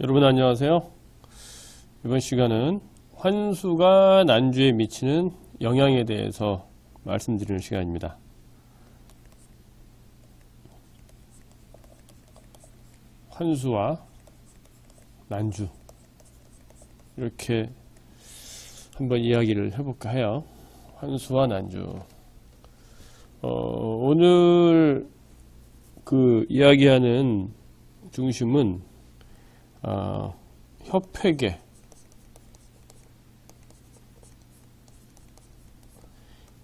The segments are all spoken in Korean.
여러분 안녕하세요. 이번 시간은 환수가 난주에 미치는 영향에 대해서 말씀드리는 시간입니다. 환수와 난주 이렇게 한번 이야기를 해볼까 해요. 환수와 난주. 어, 오늘 그 이야기하는 중심은 아, 협회계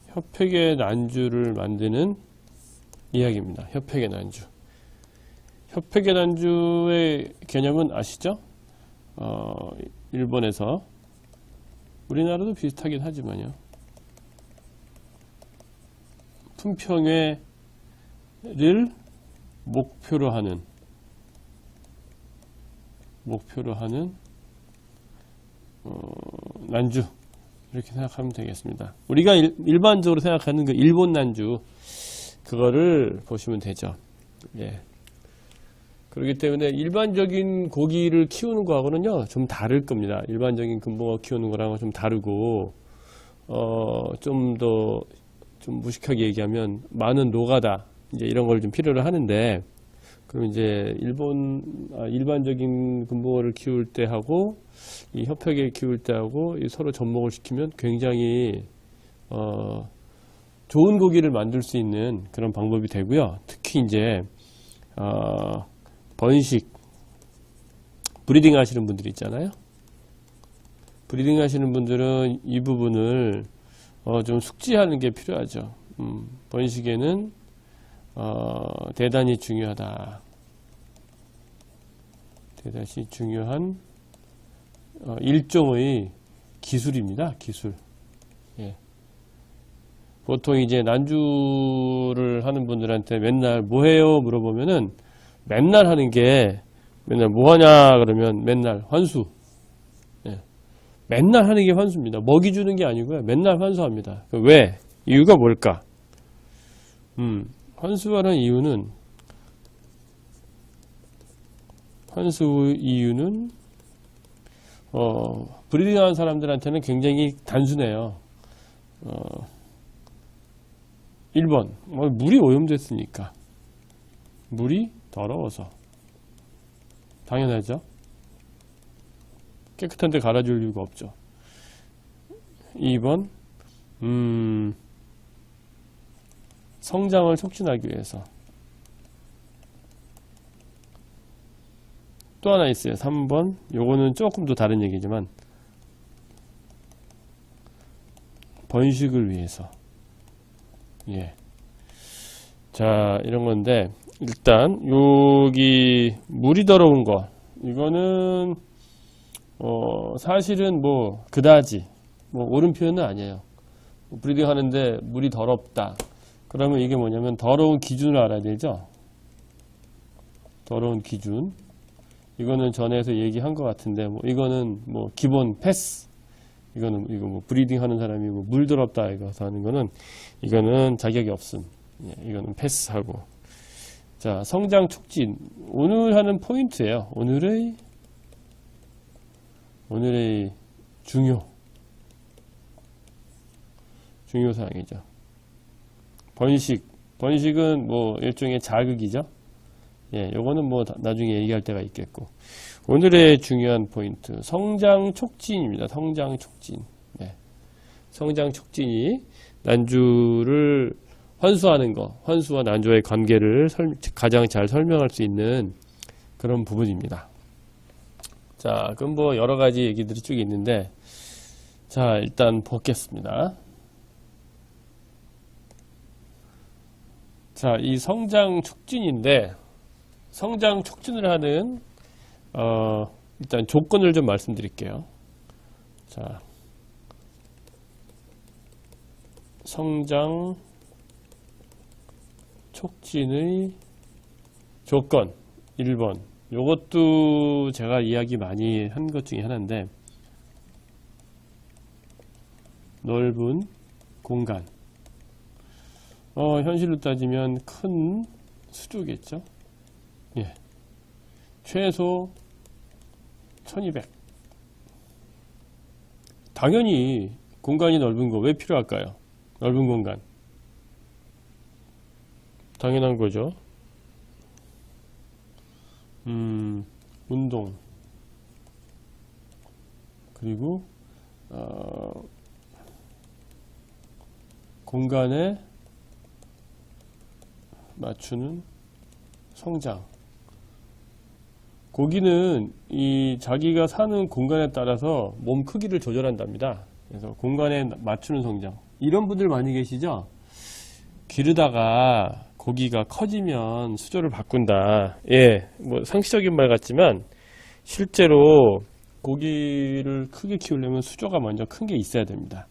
협회계 난주를 만드는 이야기입니다. 협회계 난주. 협회계 난주의 개념은 아시죠? 어, 일본에서 우리나라도 비슷하긴 하지만요. 품평회를 목표로 하는 목표로 하는 어, 난주 이렇게 생각하면 되겠습니다. 우리가 일, 반적으로 생각하는 그 일본 난주 그거를 보시면 되죠. 예. 그렇기 때문에 일반적인 고기를 키우는 거하고는요 좀 다를 겁니다. 일반적인 금붕어 키우는 거랑은 좀 다르고 어, 좀 더좀 무식하게 얘기하면 많은 노가다 이제 이런 걸 좀 필요로 하는데 그럼 이제 일본 아, 일반적인 금붕어를 키울 때 하고 이 협회계 키울 때 하고 이 서로 접목을 시키면 굉장히 어, 좋은 고기를 만들 수 있는 그런 방법이 되고요. 특히 이제 어, 번식 브리딩 하시는 분들 있잖아요. 브리딩 하시는 분들은 이 부분을 어, 좀 숙지하는 게 필요하죠. 음, 번식에는 어, 대단히 중요하다. 대단히 중요한 어, 일종의 기술입니다. 기술. 예. 보통 이제 난주를 하는 분들한테 맨날 뭐 해요? 물어보면은 맨날 하는 게 맨날 뭐 하냐? 그러면 맨날 환수. 예. 맨날 하는 게 환수입니다. 먹이 주는 게 아니고요. 맨날 환수합니다. 왜? 이유가 뭘까? 음, 환수하는 이유는 환수 이유는 어, 브리딩하는 사람들한테는 굉장히 단순해요. 어, 1번 어, 물이 오염됐으니까 물이 더러워서 당연하죠. 깨끗한 데 갈아줄 이유가 없죠. 2번 음, 성장을 촉진하기 위해서 또 하나 있어요. 3번 요거는 조금 더 다른 얘기지만 번식을 위해서 예. 자 이런 건데 일단 여기 물이 더러운 거 이거는 어 사실은 뭐 그다지 뭐 옳은 표현은 아니에요. 브리딩 하는데 물이 더럽다. 그러면 이게 뭐냐면 더러운 기준을 알아야 되죠. 더러운 기준. 이거는 전에서 얘기한 것 같은데 뭐 이거는 뭐 기본 패스. 이거는 이거 뭐 브리딩 하는 사람이 뭐물 더럽다 이거 하는 거는 이거는 자격이 없음. 예, 이거는 패스하고. 자, 성장 촉진. 오늘 하는 포인트예요. 오늘의 오늘의 중요 중요 사항이죠. 번식. 번식은 뭐 일종의 자극이죠. 예, 요거는 뭐 다- 나중에 얘기할 때가 있겠고. 오늘의 중요한 포인트. 성장 촉진입니다. 성장 촉진. 네. 성장 촉진이 난주를 환수하는 거, 환수와 난주의 관계를 설- 가장 잘 설명할 수 있는 그런 부분입니다. 자, 그럼 뭐 여러 가지 얘기들이 쭉 있는데, 자, 일단 보겠습니다. 자, 이 성장 촉진인데, 성장 촉진을 하는, 어, 일단 조건을 좀 말씀드릴게요. 자, 성장 촉진의 조건 1번. 요것도 제가 이야기 많이 한 것 중에 하나인데, 넓은 공간. 어, 현실로 따지면 큰 수조겠죠? 예. 최소 1200. 당연히 공간이 넓은 거 왜 필요할까요? 넓은 공간. 당연한 거죠. 음, 운동. 그리고, 어, 공간에 맞추는 성장. 고기는 이 자기가 사는 공간에 따라서 몸 크기를 조절한답니다. 그래서 공간에 맞추는 성장. 이런 분들 많이 계시죠? 기르다가 고기가 커지면 수조를 바꾼다. 예, 뭐 상식적인 말 같지만 실제로 고기를 크게 키우려면 수조가 먼저 큰 게 있어야 됩니다.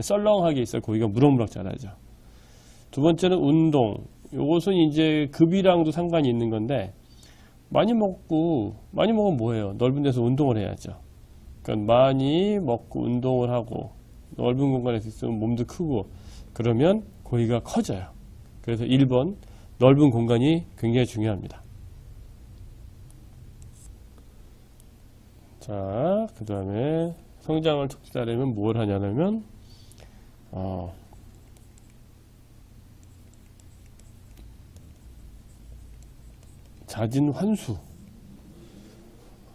썰렁하게 있어야 고기가 무럭무럭 자라죠. 두 번째는 운동. 요것은 이제 급이랑도 상관이 있는 건데 많이 먹고 많이 먹으면 뭐예요? 넓은 데서 운동을 해야죠. 그러니까 많이 먹고 운동을 하고 넓은 공간에서 있으면 몸도 크고 그러면 고기가 커져요. 그래서 1번 넓은 공간이 굉장히 중요합니다. 자, 그 다음에 성장을 촉진하려면 뭘 하냐면 어, 잦은 환수.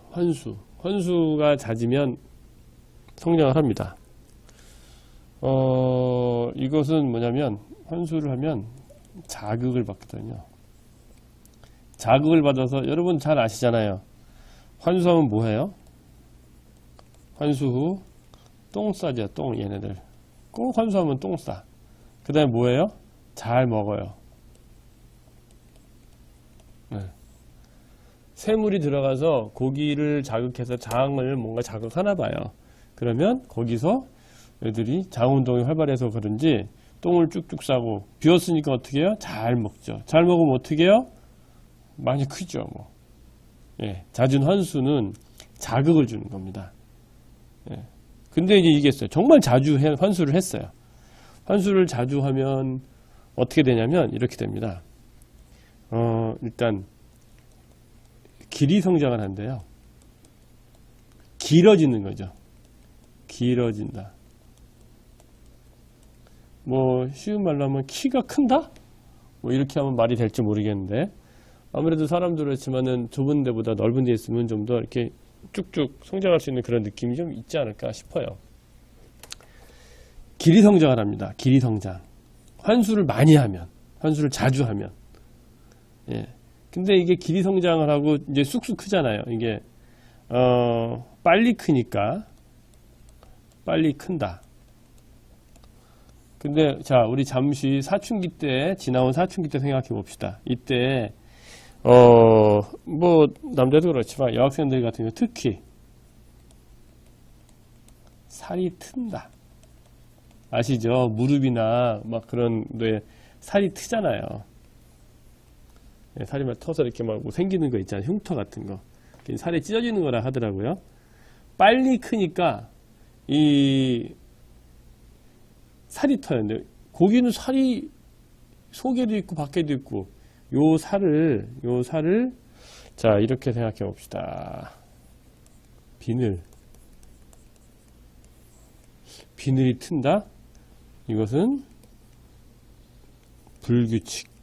환수. 환수가 잦으면 성장을 합니다. 어, 이것은 뭐냐면, 환수를 하면 자극을 받거든요. 자극을 받아서, 여러분 잘 아시잖아요. 환수하면 뭐 해요? 환수 후, 똥 싸죠, 똥, 얘네들. 꼭 환수하면 똥 싸. 그 다음에 뭐해요? 잘 먹어요. 새물이 들어가서 고기를 자극해서 장을 뭔가 자극하나 봐요. 그러면 거기서 애들이 장 운동이 활발해서 그런지 똥을 쭉쭉 싸고 비었으니까 어떻게 해요? 잘 먹죠. 잘 먹으면 어떻게 해요? 많이 크죠. 뭐. 예, 잦은 환수는 자극을 주는 겁니다. 예. 근데 이제 이게 있어요. 정말 자주 해- 환수를 했어요. 환수를 자주 하면 어떻게 되냐면 이렇게 됩니다. 어, 일단 길이 성장을 한대요. 길어지는 거죠. 길어진다. 뭐 쉬운 말로 하면 키가 큰다? 뭐 이렇게 하면 말이 될지 모르겠는데 아무래도 사람도 그렇지만은 좁은 데보다 넓은 데 있으면 좀 더 이렇게 쭉쭉 성장할 수 있는 그런 느낌이 좀 있지 않을까 싶어요. 길이 성장을 합니다. 길이 성장. 환수를 많이 하면, 환수를 자주 하면. 예. 근데 이게 길이 성장을 하고 이제 쑥쑥 크잖아요. 이게 어 빨리 크니까 빨리 큰다. 근데 자 우리 잠시 사춘기 때 지나온 사춘기 때 생각해 봅시다. 이때 어 뭐 남자도 그렇지만 여학생들 같은 경우 특히 살이 튼다. 아시죠? 무릎이나 막 그런 데 살이 트잖아요. 예, 살이 막 터서 이렇게 막 뭐 생기는 거 있잖아요. 흉터 같은 거. 살이 찢어지는 거라 하더라고요. 빨리 크니까 이 살이 터요. 근데 고기는 살이 속에도 있고 밖에도 있고 요 살을 요 살을 자 이렇게 생각해 봅시다. 비늘 비늘이 튼다. 이것은 불규칙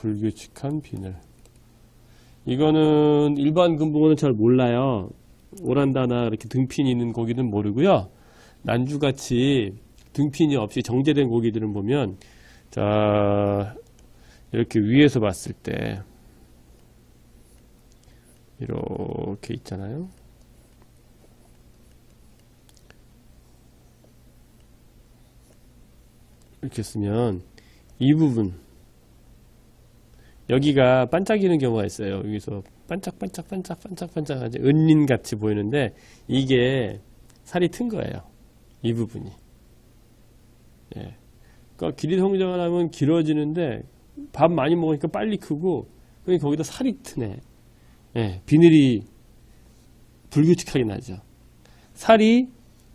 불규칙한 비늘. 이거는 일반 금붕어는 잘 몰라요. 오란다나 이렇게 등핀이 있는 고기는 모르고요. 난주같이 등핀이 없이 정제된 고기들은 보면 자 이렇게 위에서 봤을 때 이렇게 있잖아요. 이렇게 쓰면 이 부분 여기가 반짝이는 경우가 있어요. 여기서 반짝반짝 반짝 반짝 반짝 아주 은린 같이 보이는데 이게 살이 튼 거예요. 이 부분이. 예. 그러니까 길이 성장을 하면 길어지는데 밥 많이 먹으니까 빨리 크고 그러니까 거기다 살이 트네. 예. 비늘이 불규칙하게 나죠. 살이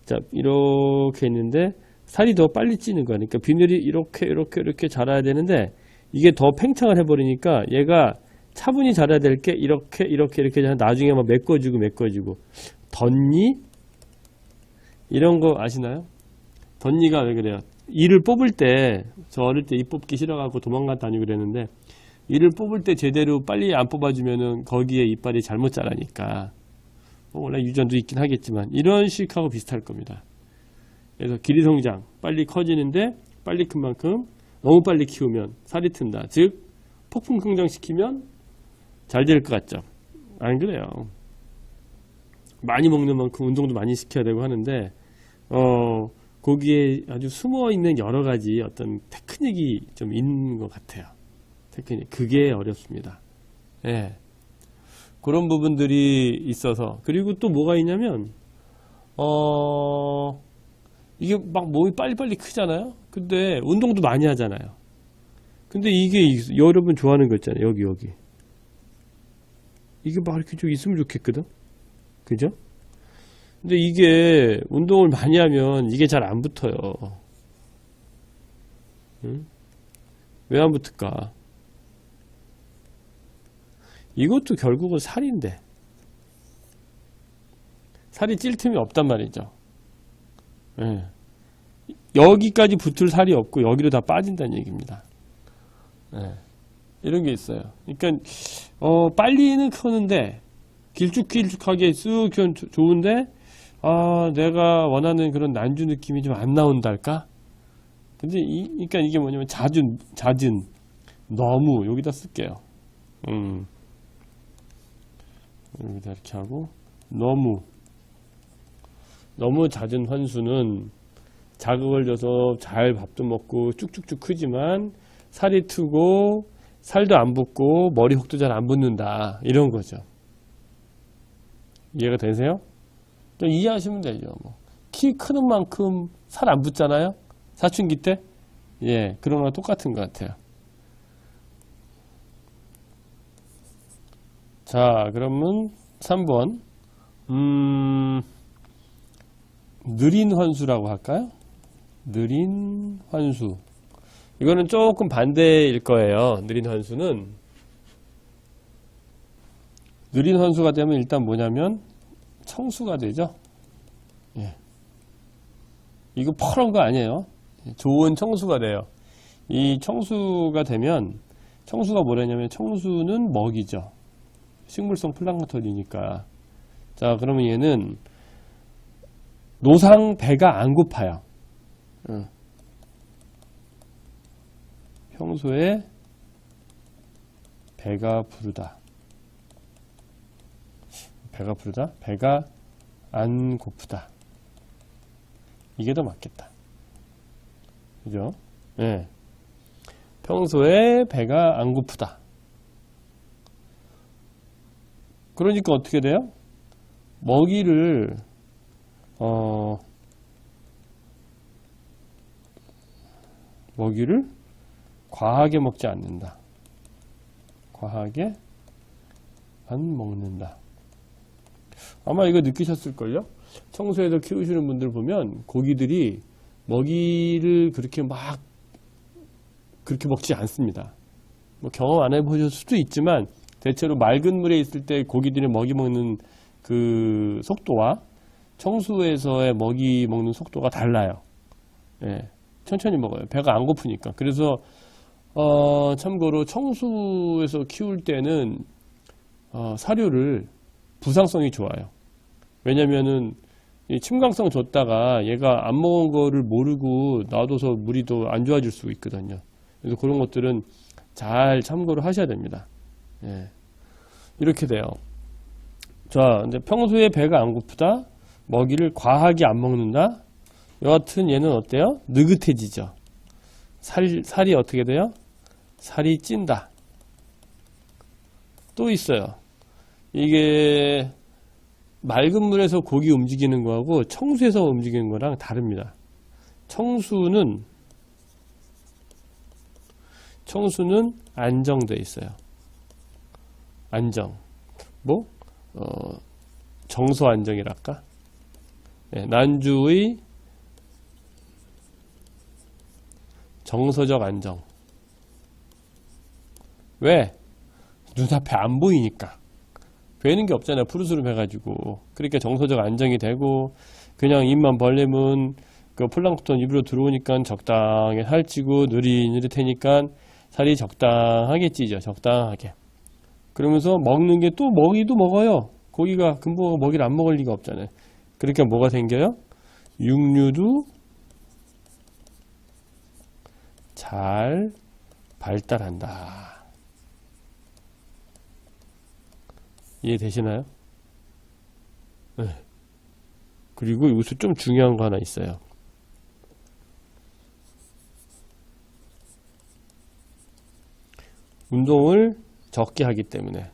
자 이렇게 있는데 살이 더 빨리 찌는 거야. 그러니까 비늘이 이렇게 이렇게 이렇게 자라야 되는데 이게 더 팽창을 해버리니까 얘가 차분히 자라야 될 게 이렇게 이렇게 이렇게 나중에 막 메꿔지고 메꿔지고 덧니 이런 거 아시나요? 덧니가 왜 그래요? 이를 뽑을 때 저 어릴 때 이 뽑기 싫어갖고 도망갔 다니고 그랬는데 이를 뽑을 때 제대로 빨리 안 뽑아주면은 거기에 이빨이 잘못 자라니까 뭐 원래 유전도 있긴 하겠지만 이런 식하고 비슷할 겁니다. 그래서 길이 성장 빨리 커지는데 빨리 큰 만큼 너무 빨리 키우면 살이 튼다. 즉 폭풍 성장시키면 잘 될 것 같죠? 안 그래요. 많이 먹는 만큼 운동도 많이 시켜야 되고 하는데 어 거기에 아주 숨어 있는 여러 가지 어떤 테크닉이 좀 있는 것 같아요. 테크닉 그게 어렵습니다. 예. 그런 부분들이 있어서 그리고 또 뭐가 있냐면 어 이게 막 몸이 빨리빨리 크잖아요. 근데 운동도 많이 하잖아요. 근데 이게 있- 여러분 좋아하는 거 있잖아요. 여기 여기 이게 막 이렇게 좀 있으면 좋겠거든. 그죠? 근데 이게 운동을 많이 하면 이게 잘 안 붙어요. 왜안 붙을까? 이것도 결국은 살인데 살이 찔 틈이 없단 말이죠. 예. 여기까지 붙을 살이 없고 여기로 다 빠진다는 얘기입니다. 예. 이런 게 있어요. 그러니까 어, 빨리는 크는데 길쭉길쭉하게 쑥 좋은데 아 내가 원하는 그런 난주 느낌이 좀 안 나온달까? 근데 이, 그러니까 이게 뭐냐면 잦은 잦은 너무 여기다 쓸게요. 음. 여기다 이렇게 하고 너무 너무 잦은 환수는 자극을 줘서 잘 밥도 먹고 쭉쭉쭉 크지만 살이 트고 살도 안 붙고 머리 혹도 잘 안 붙는다 이런 거죠. 이해가 되세요? 좀 이해하시면 되죠. 뭐. 키 크는 만큼 살 안 붙잖아요. 사춘기 때, 예 그런 거랑 똑같은 것 같아요. 자, 그러면 3번. 음, 느린 환수라고 할까요? 느린 환수. 이거는 조금 반대일 거예요. 느린 환수는. 느린 환수가 되면 일단 뭐냐면 청수가 되죠. 예. 이거 퍼런 거 아니에요. 좋은 청수가 돼요. 이 청수가 되면 청수가 뭐냐면 청수는 먹이죠. 식물성 플랑크톤이니까. 자, 그러면 얘는 노상 배가 안 고파요. 응. 평소에 배가 부르다. 배가 부르다? 배가 안 고프다. 이게 더 맞겠다. 그죠? 예. 평소에 배가 안 고프다. 그러니까 어떻게 돼요? 먹이를 어 먹이를 과하게 먹지 않는다. 과하게 안 먹는다. 아마 이거 느끼셨을걸요? 청소에서 키우시는 분들 보면 고기들이 먹이를 그렇게 막 그렇게 먹지 않습니다. 뭐 경험 안 해보실 수도 있지만 대체로 맑은 물에 있을 때 고기들이 먹이 먹는 그 속도와 청수에서의 먹이 먹는 속도가 달라요. 예, 천천히 먹어요. 배가 안 고프니까. 그래서 어, 참고로 청수에서 키울 때는 어, 사료를 부상성이 좋아요. 왜냐면은 이 침강성 줬다가 얘가 안 먹은 거를 모르고 놔둬서 물이 더 안 좋아질 수 있거든요. 그래서 그런 것들은 잘 참고를 하셔야 됩니다. 예. 이렇게 돼요. 자, 근데 평소에 배가 안 고프다. 먹이를 과하게 안 먹는다. 여하튼 얘는 어때요? 느긋해지죠. 살, 살이 어떻게 돼요? 살이 찐다. 또 있어요. 이게 맑은 물에서 고기 움직이는 거하고 청수에서 움직이는 거랑 다릅니다. 청수는 청수는 안정돼 있어요. 안정. 뭐 어, 정서 안정이랄까? 예, 난주의 정서적 안정. 왜? 눈앞에 안 보이니까. 되는 게 없잖아요. 푸르스름 해가지고. 그러니까 정서적 안정이 되고, 그냥 입만 벌리면 그 플랑크톤 입으로 들어오니까 적당히 살찌고 느릿느릿하니까 살이 적당하게 찌죠. 적당하게. 그러면서 먹는 게 또 먹이도 먹어요. 고기가 금붕어가 먹이를 안 먹을 리가 없잖아요. 그러니까 뭐가 생겨요? 육류도 잘 발달한다. 이해되시나요? 네. 그리고 여기서 좀 중요한 거 하나 있어요. 운동을 적게 하기 때문에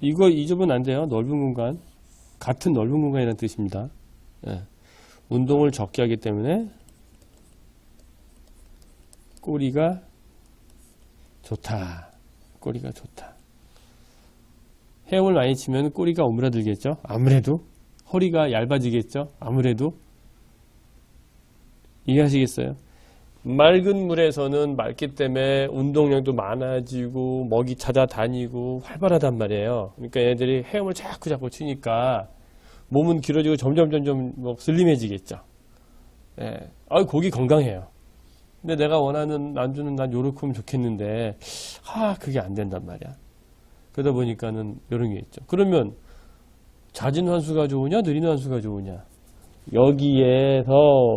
이거 잊으면 안 돼요. 넓은 공간 같은 넓은 공간이라는 뜻입니다. 예. 운동을 적게 하기 때문에 꼬리가 좋다. 꼬리가 좋다. 헤엄을 많이 치면 꼬리가 오므라들겠죠? 아무래도 허리가 얇아지겠죠? 아무래도 이해하시겠어요? 맑은 물에서는 맑기 때문에 운동량도 많아지고 먹이 찾아다니고 활발하단 말이에요. 그러니까 얘들이 헤엄을 자꾸 자꾸 치니까 몸은 길어지고 점점 점점 뭐 슬림해지겠죠. 예. 아, 고기 건강해요. 근데 내가 원하는 난주는 난 요렇게 하면 좋겠는데 아, 그게 안 된단 말이야. 그러다 보니까는 이런 게 있죠. 그러면 잦은 환수가 좋으냐, 느린 환수가 좋으냐? 여기에서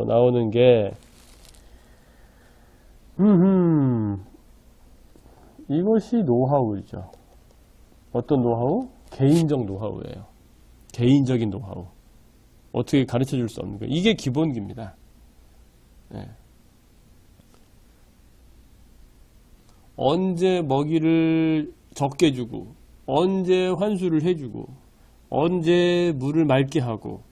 나오는 게 음, 이것이 노하우이죠. 어떤 노하우? 개인적 노하우예요. 개인적인 노하우. 어떻게 가르쳐 줄 수 없는 거예요. 이게 기본기입니다. 네. 언제 먹이를 적게 주고, 언제 환수를 해주고, 언제 물을 맑게 하고,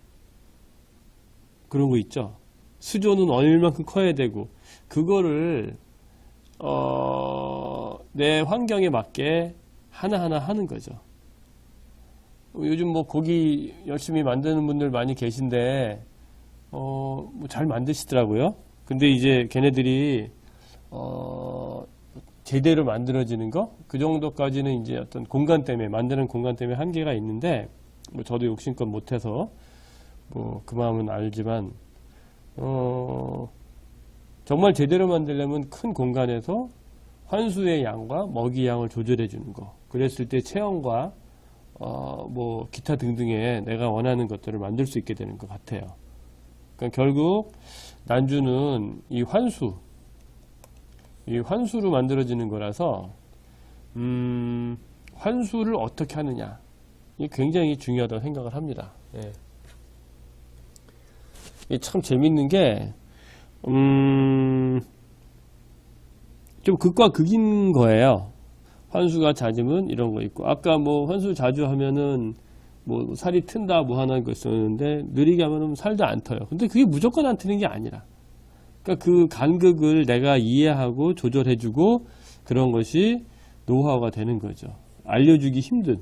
그런 거 있죠. 수조는 얼만큼 커야 되고, 그거를 어, 내 환경에 맞게 하나하나 하는 거죠. 요즘 뭐 고기 열심히 만드는 분들 많이 계신데 어, 뭐 잘 만드시더라고요. 근데 이제 걔네들이 어, 제대로 만들어지는 거 그 정도까지는 이제 어떤 공간 때문에 만드는 공간 때문에 한계가 있는데 뭐 저도 욕심껏 못해서 뭐 그 마음은 알지만 어, 정말 제대로 만들려면 큰 공간에서 환수의 양과 먹이 양을 조절해 주는 거. 그랬을 때 체형과 어, 뭐 기타 등등의 내가 원하는 것들을 만들 수 있게 되는 것 같아요. 그러니까 결국 난주는 이 환수, 이 환수로 만들어지는 거라서 음, 환수를 어떻게 하느냐 이 굉장히 중요하다고 생각을 합니다. 예. 참 재밌는 게 음, 좀 극과 극인 거예요. 환수가 잦으면 이런 거 있고, 아까 뭐 환수 자주 하면은 뭐 살이 튼다 뭐 하나 거 있었는데 느리게 하면은 살도 안 터요. 근데 그게 무조건 안 트는 게 아니라. 그러니까 그 간극을 내가 이해하고 조절해주고 그런 것이 노하우가 되는 거죠. 알려주기 힘든.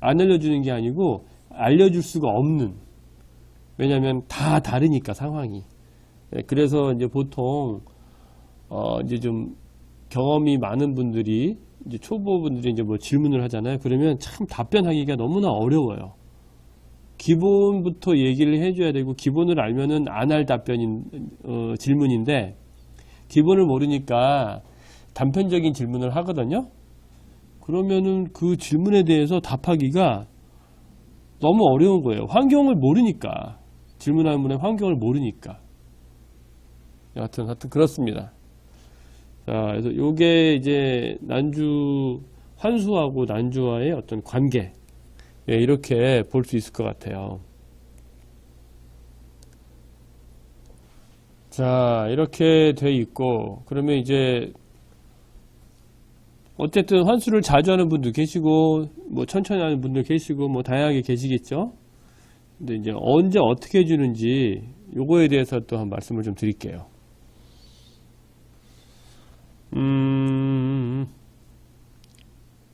안 알려주는 게 아니고 알려줄 수가 없는. 왜냐하면 다 다르니까 상황이. 예, 그래서 이제 보통 어 이제 좀 경험이 많은 분들이 이제 초보분들이 이제 뭐 질문을 하잖아요. 그러면 참 답변하기가 너무나 어려워요. 기본부터 얘기를 해줘야 되고 기본을 알면은 안 할 답변인 어, 질문인데 기본을 모르니까 단편적인 질문을 하거든요. 그러면은 그 질문에 대해서 답하기가 너무 어려운 거예요. 환경을 모르니까 질문하는 분의 환경을 모르니까. 여하튼, 하여튼 그렇습니다. 자, 그래서 요게 이제 난주, 환수하고 난주와의 어떤 관계. 예, 이렇게 볼 수 있을 것 같아요. 자, 이렇게 돼 있고, 그러면 이제, 어쨌든 환수를 자주 하는 분도 계시고, 뭐 천천히 하는 분도 계시고, 뭐 다양하게 계시겠죠? 근데 이제 언제 어떻게 해주는지, 요거에 대해서 또 한 말씀을 좀 드릴게요. 음,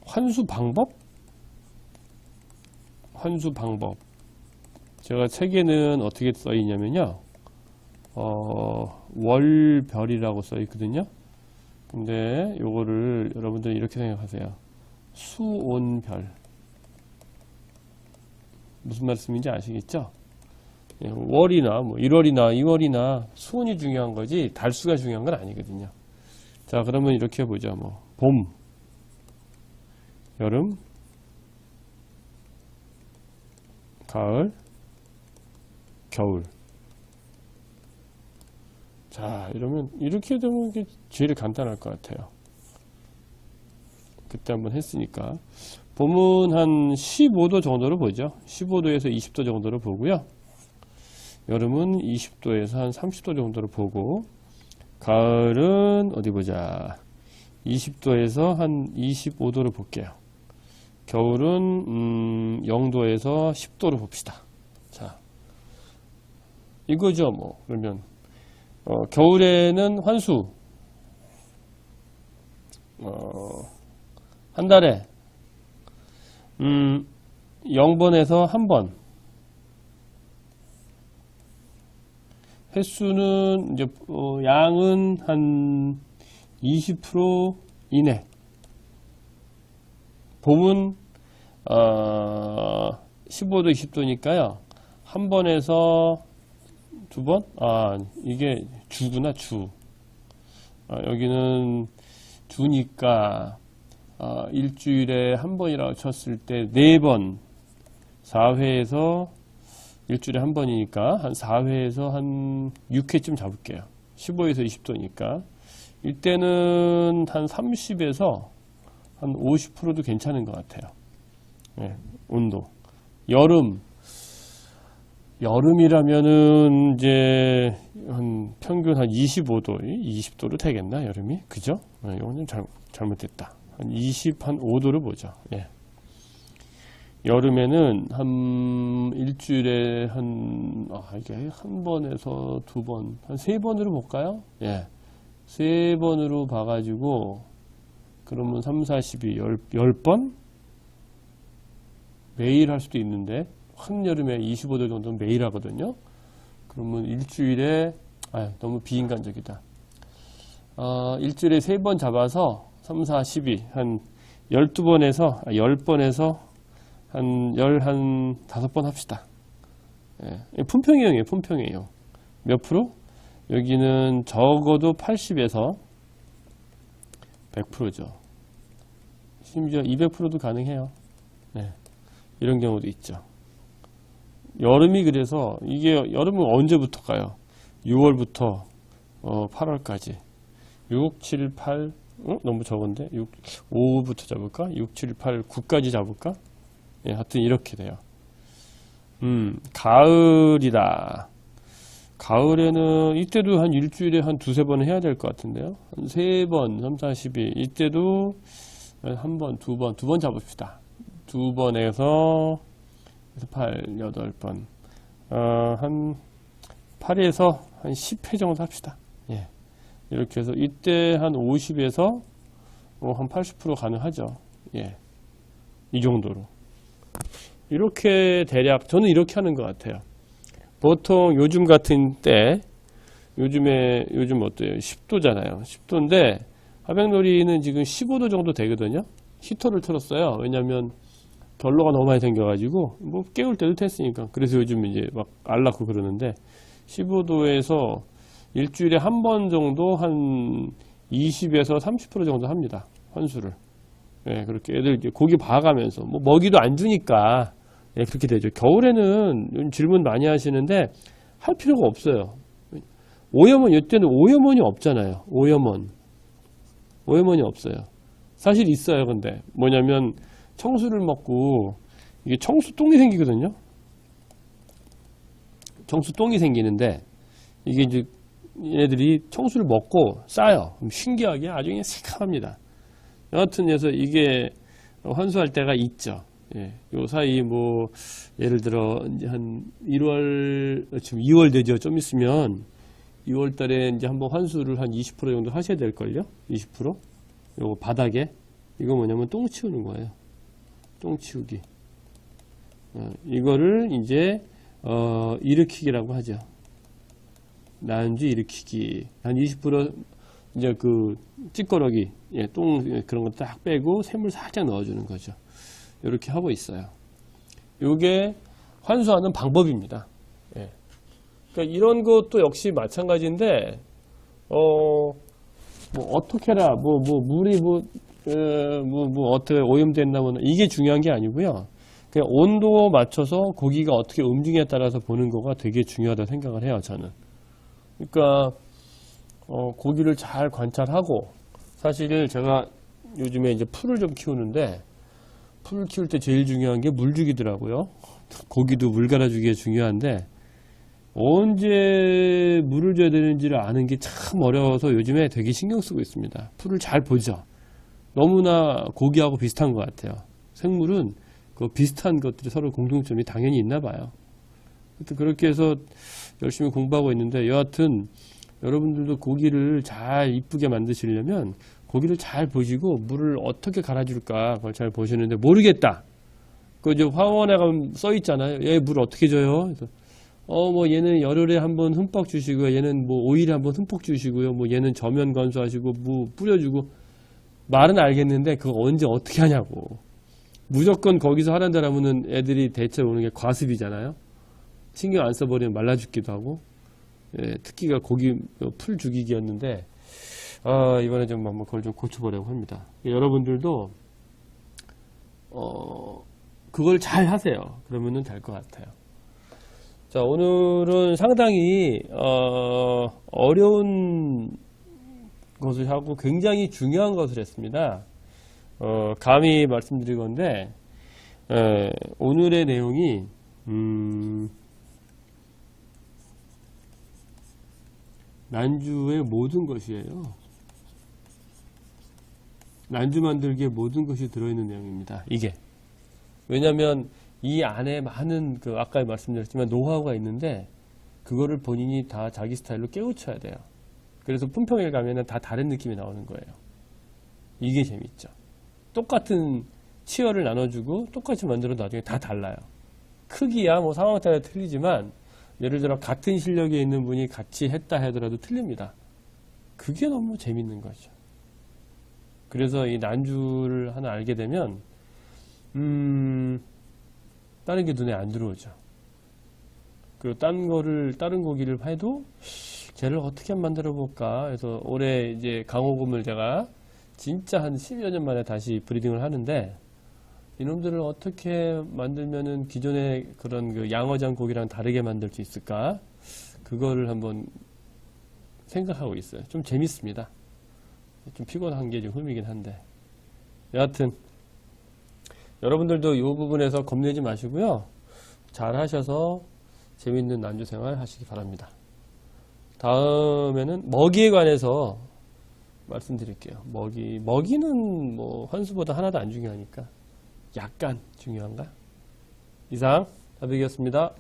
환수 방법? 환수 방법. 제가 책에는 어떻게 써 있냐면요. 어, 월별이라고 써 있거든요. 근데 요거를 여러분들 이렇게 생각하세요. 수온별. 무슨 말씀인지 아시겠죠? 예, 월이나 뭐 1월이나 2월이나 수온이 중요한 거지 달수가 중요한 건 아니거든요. 자, 그러면 이렇게 해보죠. 뭐, 봄, 여름, 가을, 겨울. 자, 이러면, 이렇게 되면 이게 제일 간단할 것 같아요. 그때 한번 했으니까. 봄은 한 15도 정도로 보죠. 15도에서 20도 정도로 보고요. 여름은 20도에서 한 30도 정도로 보고, 가을은 어디 보자. 20도에서 한 25도로 볼게요. 겨울은 음, 0도에서 10도로 봅시다. 자, 이거죠. 뭐 그러면 어, 겨울에는 환수 어, 한 달에 음, 0번에서 1번 횟수는 이제 어, 양은 한 20% 이내. 봄은 어, 15도, 20도니까요. 한 번에서 두 번? 아, 이게 주구나, 주. 아, 여기는 주니까 아, 일주일에 한 번이라고 쳤을 때 네 번, 4회에서 일주일에 한 번이니까 한 4회에서 한 6회쯤 잡을게요. 15에서 20도니까. 이때는 한 30에서 한 50%도 괜찮은 것 같아요. 예, 온도. 여름. 여름이라면은 이제 한 평균 한 25도, 20도로 되겠나 여름이? 그죠? 예, 이건 좀 잘못, 잘못됐다. 한 20, 한 5도로 보죠. 예. 여름에는 한 일주일에 한, 아, 이게 한 번에서 두 번, 한 세 번으로 볼까요? 예. 세 번으로 봐가지고, 그러면 3, 4, 12, 10, 번 매일 할 수도 있는데, 한여름에 25도 정도는 매일 하거든요. 그러면 일주일에, 아 너무 비인간적이다. 어, 일주일에 세번 잡아서 3, 4, 12, 한 12번에서, 아, 10번에서 한열한 다섯 번 합시다. 예, 품평이형이에요. 품평이에요. 몇 프로? 여기는 적어도 80에서 100%죠. 심지어 200%도 가능해요. 네, 이런 경우도 있죠. 여름이 그래서 이게 여름은 언제부터가요? 6월부터 어, 8월까지 6, 7, 8 어? 너무 적은데 6, 5부터 잡을까? 6, 7, 8, 9까지 잡을까? 예, 하여튼 이렇게 돼요. 음, 가을이다. 가을에는 이때도 한 일주일에 한 두세 번 해야 될 것 같은데요. 한 세 번, 3, 4, 12. 이때도 한 번, 두 번, 두 번 잡읍시다. 두 번에서 8, 8번. 어, 한 8에서 한 10회 정도 합시다. 예. 이렇게 해서 이때 한 50에서 어, 한80% 가능하죠. 예. 이 정도로. 이렇게 대략 저는 이렇게 하는 것 같아요. 보통 요즘 같은 때 요즘에 요즘 어때요? 10도잖아요. 10도인데 화백놀이는 지금 15도 정도 되거든요. 히터를 틀었어요. 왜냐하면 결로가 너무 많이 생겨가지고 뭐 깨울 때도 됐으니까 그래서 요즘 이제 막 알라고 그러는데 15도에서 일주일에 한 번 정도 한 20에서 30% 정도 합니다. 환수를. 예, 그렇게 애들 이제 고기 봐가면서 뭐 먹이도 안 주니까 예, 그렇게 되죠. 겨울에는 질문 많이 하시는데 할 필요가 없어요. 오염원 이때는 오염원이 없잖아요. 오염원. 오염원이 없어요. 사실 있어요. 근데 뭐냐면 청수를 먹고 이게 청수똥이 생기거든요. 청수똥이 생기는데 이게 이제 얘네들이 청수를 먹고 싸요. 신기하게 아주 그냥 새카합니다. 여하튼 그래서 이게 환수할 때가 있죠. 예, 요 사이 뭐 예를 들어 이제 한 1월 지금 2월 되죠. 좀 있으면 2월 달에 이제 한번 환수를 한 20% 정도 하셔야 될 걸요. 20%. 요거 바닥에 이거 뭐냐면 똥 치우는 거예요. 똥 치우기. 어, 이거를 이제 어, 일으키기라고 하죠. 난주 일으키기. 한 20% 이제 그 찌꺼러기, 예, 똥 예, 그런 거 딱 빼고 샘물 살짝 넣어주는 거죠. 이렇게 하고 있어요. 요게 환수하는 방법입니다. 예. 그러니까 이런 것도 역시 마찬가지인데, 어, 뭐 어떻게라, 뭐, 뭐, 물이 뭐, 어, 뭐, 뭐, 어떻게 오염됐나, 뭐, 이게 중요한 게 아니고요. 그냥 온도 맞춰서 고기가 어떻게 움직이에 따라서 보는 거가 되게 중요하다 생각을 해요, 저는. 그러니까, 어, 고기를 잘 관찰하고, 사실 제가 요즘에 이제 풀을 좀 키우는데, 풀을 키울 때 제일 중요한 게 물 주기더라고요. 고기도 물 갈아주기가 중요한데, 언제 물을 줘야 되는지를 아는 게 참 어려워서 요즘에 되게 신경 쓰고 있습니다. 풀을 잘 보죠. 너무나 고기하고 비슷한 것 같아요. 생물은 그 비슷한 것들이 서로 공통점이 당연히 있나 봐요. 하여튼 그렇게 해서 열심히 공부하고 있는데 여하튼 여러분들도 고기를 잘 이쁘게 만드시려면 고기를 잘 보시고 물을 어떻게 갈아줄까 그걸 잘 보시는데 모르겠다. 그 이제 화원에 가면 써 있잖아요. 얘 물 어떻게 줘요? 어 뭐 얘는 열흘에 한 번 흠뻑 주시고요. 얘는 뭐 5일에 한 번 흠뻑 주시고요. 뭐 얘는 저면 건수하시고 뭐 뿌려주고 말은 알겠는데 그거 언제 어떻게 하냐고. 무조건 거기서 하란다라면은 애들이 대체 오는 게 과습이잖아요. 신경 안 써버리면 말라 죽기도 하고. 예, 특기가 고기 어, 풀 죽이기였는데 아, 이번에 좀 한번 그걸 좀 고쳐보려고 합니다. 여러분들도 어, 그걸 잘 하세요. 그러면은 될 것 같아요. 자, 오늘은 상당히 어, 어려운 것을 하고 굉장히 중요한 것을 했습니다. 어, 감히 말씀드릴 건데 에, 오늘의 내용이 음, 난주의 모든 것이에요. 난주 만들기에 모든 것이 들어있는 내용입니다. 이게. 왜냐하면 이 안에 많은 그 아까 말씀드렸지만 노하우가 있는데 그거를 본인이 다 자기 스타일로 깨우쳐야 돼요. 그래서 품평에 가면은 다 다른 느낌이 나오는 거예요. 이게 재밌죠. 똑같은 치열을 나눠주고 똑같이 만들어도 나중에 다 달라요. 크기야 뭐 상황에 따라 틀리지만 예를 들어 같은 실력에 있는 분이 같이 했다 하더라도 틀립니다. 그게 너무 재밌는 거죠. 그래서 이 난주를 하나 알게 되면 음 다른 게 눈에 안 들어오죠. 그리고 딴 거를 다른 고기를 해도 쟤를 어떻게 만들어 볼까 해서 올해 이제 강호금을 제가 진짜 한 10여 년 만에 다시 브리딩을 하는데 이놈들을 어떻게 만들면은 기존의 그런 그 양어장 고기랑 다르게 만들 수 있을까? 그거를 한번 생각하고 있어요. 좀 재밌습니다. 좀 피곤한 게 좀 흠이긴 한데. 여하튼, 여러분들도 이 부분에서 겁내지 마시고요. 잘 하셔서 재밌는 난주 생활 하시기 바랍니다. 다음에는 먹이에 관해서 말씀드릴게요. 먹이, 먹이는 뭐 환수보다 하나도 안 중요하니까. 약간 중요한가? 이상, 다백이었습니다.